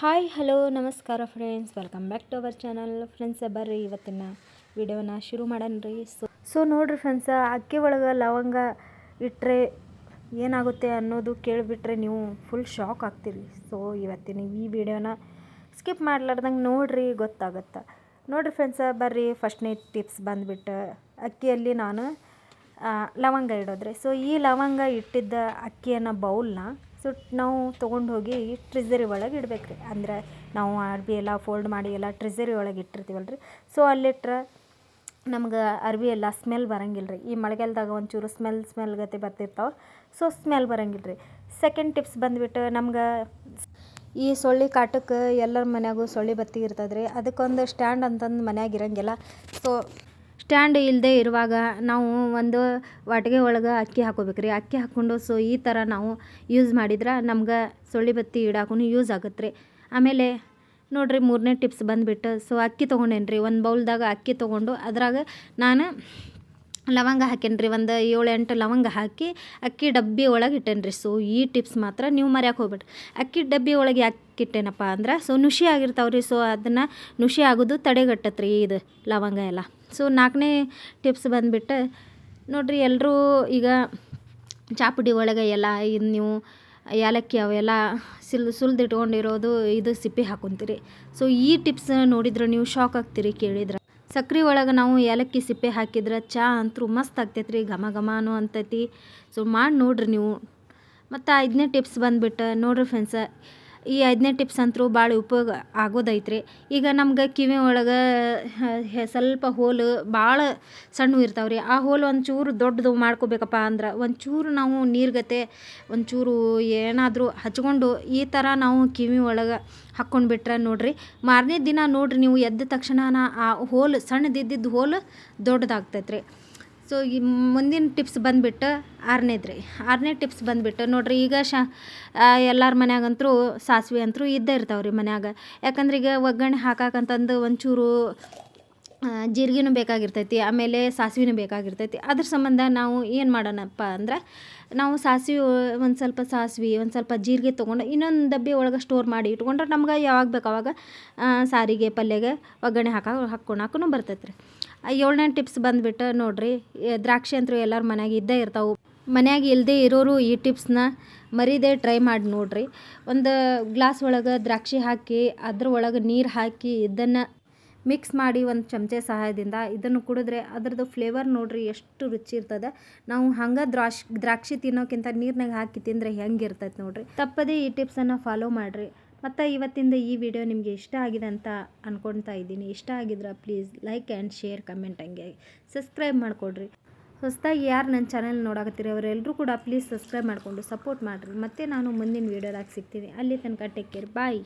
Hi, hello, ನಮಸ್ಕಾರ friends welcome back to our channel friends ಬರ್ರಿ, ಇವತ್ತಿನ ವಿಡಿಯೋನ ಶುರು ಮಾಡೋಣ ರೀ. ಸೊ ಸೊ ನೋಡಿರಿ ಫ್ರೆಂಡ್ಸ ಅಕ್ಕಿ ಒಳಗೆ ಲವಂಗ ಇಟ್ಟರೆ ಏನಾಗುತ್ತೆ ಅನ್ನೋದು ಕೇಳಿಬಿಟ್ರೆ ನೀವು ಫುಲ್ ಶಾಕ್ ಆಗ್ತೀರಿ. ಸೊ ಇವತ್ತಿನ ಈ ವಿಡಿಯೋನ ಸ್ಕಿಪ್ ಮಾಡ್ಲಾರ್ದಂಗೆ ನೋಡಿರಿ, ಗೊತ್ತಾಗುತ್ತೆ. ನೋಡಿರಿ ಫ್ರೆಂಡ್ಸ ಬರ್ರಿ ಫಸ್ಟ್ನೇ ಟಿಪ್ಸ್ ಬಂದುಬಿಟ್ಟು ಅಕ್ಕಿಯಲ್ಲಿ ನಾನು ಲವಂಗ ಇಡೋದ್ರಿ. ಸೊ ಈ ಲವಂಗ ಇಟ್ಟಿದ್ದ ಅಕ್ಕಿಯನ್ನು ಬೌಲ್ನ ಸೊ ನಾವು ತೊಗೊಂಡು ಹೋಗಿ ಟ್ರಿಸರಿ ಒಳಗೆ ಇಡ್ಬೇಕು ರೀ ಅಂದ್ರೆ ನಾವು ಅರ್ಬಿ ಎಲ್ಲ ಫೋಲ್ಡ್ ಮಾಡಿ ಎಲ್ಲ ಟ್ರಿಸರಿ ಒಳಗೆ ಇಟ್ಟಿರ್ತೀವಲ್ಲ ರೀ ಸೊ ಅಲ್ಲಿಟ್ರೆ ನಮ್ಗೆ ಅರ್ಬಿ ಎಲ್ಲ ಸ್ಮೆಲ್ ಬರಂಗಿಲ್ಲ ರೀ ಈ ಮಳೆಗಾಲದಾಗ ಒಂಚೂರು ಸ್ಮೆಲ್ ಸ್ಮೆಲ್ ಗತಿ ಬರ್ತಿರ್ತಾವೆ. ಸೊ ಸ್ಮೆಲ್ ಬರಂಗಿಲ್ಲ ರೀ ಸೆಕೆಂಡ್ ಟಿಪ್ಸ್ ಬಂದುಬಿಟ್ಟು ನಮ್ಗೆ ಈ ಸೊಳ್ಳೆ ಕಾಟಕ್ಕೆ ಎಲ್ಲರ ಮನ್ಯಾಗೂ ಸೊಳ್ಳೆ ಬತ್ತಿ ಇರ್ತದೆ ರೀ ಅದಕ್ಕೊಂದು ಸ್ಟ್ಯಾಂಡ್ ಅಂತಂದು ಮನ್ಯಾಗ ಇರಂಗಿಲ್ಲ. ಸೊ ಸ್ಟ್ಯಾಂಡ್ ಇಲ್ಲದೆ ಇರುವಾಗ ನಾವು ಒಂದು ವಾಟಿಗೆ ಒಳಗೆ ಅಕ್ಕಿ ಹಾಕೋಬೇಕು ಅಕ್ಕಿ ಹಾಕ್ಕೊಂಡು ಸೊ ಈ ಥರ ನಾವು ಯೂಸ್ ಮಾಡಿದ್ರೆ ನಮ್ಗೆ ಸೊಳ್ಳೆ ಬತ್ತಿ ಇಡಾಕೂ ಯೂಸ್ ಆಗುತ್ತೆ ರೀ. ಆಮೇಲೆ ನೋಡಿರಿ ಮೂರನೇ ಟಿಪ್ಸ್ ಬಂದುಬಿಟ್ಟು ಸೊ ಅಕ್ಕಿ ತೊಗೊಂಡೇನಿ ರೀ ಒಂದು ಬೌಲ್ದಾಗ ಅಕ್ಕಿ ತೊಗೊಂಡು, ಅದ್ರಾಗ ನಾನು ಲವಂಗ ಹಾಕೇನ್ರಿ, ಒಂದು ಏಳು ಎಂಟು ಲವಂಗ ಹಾಕಿ ಅಕ್ಕಿ ಡಬ್ಬಿ ಒಳಗೆ ಇಟ್ಟೇನ್ರಿ. ಸೊ, ಈ ಟಿಪ್ಸ್ ಮಾತ್ರ ನೀವು ಮರ್ಯಾಕೆ ಹೋಗ್ಬೇಡ್ರಿ. ಅಕ್ಕಿ ಡಬ್ಬಿ ಒಳಗೆ ಯಾಕೆ ಅಂದ್ರೆ, ಸೊ, ನುಷಿ ಆಗಿರ್ತಾವೆ ರೀ ಸೊ, ಅದನ್ನು ನುಷಿ ಆಗೋದು ತಡೆಗಟ್ಟತ್ತೆ ರೀ ಇದು ಲವಂಗ ಎಲ್ಲ. ಸೊ, ನಾಲ್ಕನೇ ಟಿಪ್ಸ್ ಬಂದುಬಿಟ್ಟು ನೋಡಿರಿ ಎಲ್ಲರೂ ಈಗ ಚಾಪುಡಿ ಒಳಗೆ ಎಲ್ಲ ಇದು ನೀವು ಏಲಕ್ಕಿ ಅವೆಲ್ಲ ಸಿಲ್, ಸುಲ್ದಿಟ್ಕೊಂಡಿರೋದು ಇದು ಸಿಪ್ಪೆ ಹಾಕೊತೀರಿ. ಸೊ, ಈ ಟಿಪ್ಸ್ ನೋಡಿದ್ರೆ ನೀವು ಶಾಕ್ ಆಗ್ತೀರಿ ಕೇಳಿದ್ರೆ. ಸಕ್ರೆ ಒಳಗೆ ನಾವು ಏಲಕ್ಕಿ ಸಿಪ್ಪೆ ಹಾಕಿದ್ರೆ ಚಾ ಅಂತೂ ಮಸ್ತ್ ಆಗ್ತೈತೆ ರೀ ಘಮ ಘಮಾನು ಅಂತೈತಿ. ಸೊ ಮಾಡಿ ನೋಡ್ರಿ ನೀವು. ಮತ್ತು ಐದನೇ ಟಿಪ್ಸ್ ಬಂದ್ಬಿಟ್ಟು. ನೋಡ್ರಿ ಫ್ರೆಂಡ್ಸ ಈ ಐದನೇ ಟಿಪ್ಸ್ ಅಂತೂ ಭಾಳ ಉಪಯೋಗ ಆಗೋದೈತ್ರಿ. ಈಗ ನಮ್ಗೆ ಕಿವಿ ಒಳಗೆ ಸ್ವಲ್ಪ ಹೋಲು ಭಾಳ ಸಣ್ಣವು ಇರ್ತಾವೆ ರೀ ಆ ಹೋಲು ಒಂಚೂರು ದೊಡ್ಡದು ಮಾಡ್ಕೋಬೇಕಪ್ಪ ಅಂದ್ರೆ ಒಂಚೂರು ನಾವು ನೀರ್ಗತೆ, ಒಂಚೂರು ಏನಾದರೂ ಹಚ್ಕೊಂಡು ಈ ಥರ ನಾವು ಕಿವಿ ಒಳಗೆ ಹಾಕ್ಕೊಂಡು ಬಿಟ್ರೆ ನೋಡಿರಿ. ಮಾರನೇ ದಿನ ನೋಡಿರಿ ನೀವು ಎದ್ದ ತಕ್ಷಣ ಆ ಹೋಲು ಸಣ್ಣದಿದ್ದಿದ್ದು ಹೋಲು ದೊಡ್ಡದಾಗ್ತೈತೆ ರೀ ಸೊ ಈ ಮುಂದಿನ ಟಿಪ್ಸ್ ಬಂದುಬಿಟ್ಟು ಆರನೇದು ರೀ. ಆರನೇ ಟಿಪ್ಸ್ ಬಂದುಬಿಟ್ಟು ನೋಡ್ರಿ, ಈಗ ಶ ಎಲ್ಲರ ಮನ್ಯಾಗಂತೂ ಸಾಸಿವೆ ಅಂತೂ ಇದ್ದೇ ಇರ್ತಾವೆ ರೀ ಮನ್ಯಾಗ. ಯಾಕಂದ್ರೆ ಈಗ ಒಗ್ಗರಣೆ ಹಾಕಾಕಂತಂದು ಒಂಚೂರು ಜೀರಿಗೆನೂ ಬೇಕಾಗಿರ್ತೈತಿ, ಆಮೇಲೆ ಸಾಸಿವೆನೂ ಬೇಕಾಗಿರ್ತೈತಿ. ಅದ್ರ ಸಂಬಂಧ ನಾವು ಏನು ಮಾಡೋಣಪ್ಪ ಅಂದ್ರೆ, ನಾವು ಸಾಸಿವೆ ಒಂದು ಸ್ವಲ್ಪ ಸಾಸ್ವೆ, ಒಂದು ಸ್ವಲ್ಪ ಜೀರಿಗೆ ತೊಗೊಂಡು ಇನ್ನೊಂದು ಡಬ್ಬಿ ಒಳಗೆ ಸ್ಟೋರ್ ಮಾಡಿ ಇಟ್ಕೊಂಡ್ರೆ ನಮ್ಗೆ ಯಾವಾಗ ಬೇಕು ಅವಾಗ ಸಾರಿಗೆ, ಪಲ್ಯಗೆ ಒಗ್ಗರಣೆ ಹಾಕ ಬರ್ತೈತೆ ರೀ ಏಳನೇ ಟಿಪ್ಸ್ ಬಂದುಬಿಟ್ಟು ನೋಡಿರಿ ದ್ರಾಕ್ಷಿ ಅಂತೂ ಎಲ್ಲರ ಮನ್ಯಾಗ ಇದ್ದೇ ಇರ್ತಾವೆ. ಮನ್ಯಾಗ ಇಲ್ಲದೆ ಇರೋರು ಈ ಟಿಪ್ಸ್ನ ಮರಿದೇ ಟ್ರೈ ಮಾಡಿ ನೋಡಿರಿ. ಒಂದು ಗ್ಲಾಸ್ ಒಳಗೆ ದ್ರಾಕ್ಷಿ ಹಾಕಿ ಅದ್ರ ಒಳಗೆ ನೀರು ಹಾಕಿ, ಇದನ್ನು ಮಿಕ್ಸ್ ಮಾಡಿ ಒಂದು ಚಮಚೆ ಸಹಾಯದಿಂದ ಇದನ್ನು ಕುಡಿದ್ರೆ ಅದರದ್ದು ಫ್ಲೇವರ್ ನೋಡ್ರಿ ಎಷ್ಟು ರುಚಿ ಇರ್ತದೆ. ನಾವು ಹಂಗೆ ದ್ರಾಕ್ಷಿ ದ್ರಾಕ್ಷಿ ತಿನ್ನೋಕ್ಕಿಂತ ನೀರ್ನಾಗ ಹಾಕಿ ತಿಂದರೆ ಹೆಂಗೆ ಇರ್ತೈತೆ ನೋಡಿರಿ. ತಪ್ಪದೇ ಈ ಟಿಪ್ಸನ್ನು ಫಾಲೋ ಮಾಡಿರಿ. ಮತ್ತು ಇವತ್ತಿಂದ ಈ ವಿಡಿಯೋ ನಿಮಗೆ ಇಷ್ಟ ಆಗಿದೆ ಅಂತ ಅಂದ್ಕೊಳ್ತಾ ಇದ್ದೀನಿ. ಇಷ್ಟ ಆಗಿದ್ರೆ please like and share comment ಹಂಗೆ ಸಬ್ಸ್ಕ್ರೈಬ್ ಮಾಡಿಕೊಡ್ರಿ. ಹೊಸದಾಗಿ ಯಾರು ನನ್ನ ಚಾನೆಲ್ ನೋಡಕತ್ತೀರಿ ಅವರೆಲ್ಲರೂ ಕೂಡ ಪ್ಲೀಸ್ ಸಬ್ಸ್ಕ್ರೈಬ್ ಮಾಡಿಕೊಂಡು ಸಪೋರ್ಟ್ ಮಾಡಿರಿ. ಮತ್ತೆ ನಾನು ಮುಂದಿನ ವೀಡಿಯೋದಾಗ ಸಿಗ್ತೀನಿ. ಅಲ್ಲಿ ತನಕ ಟೇಕ್ ಕೇರ್ ಬಾಯ್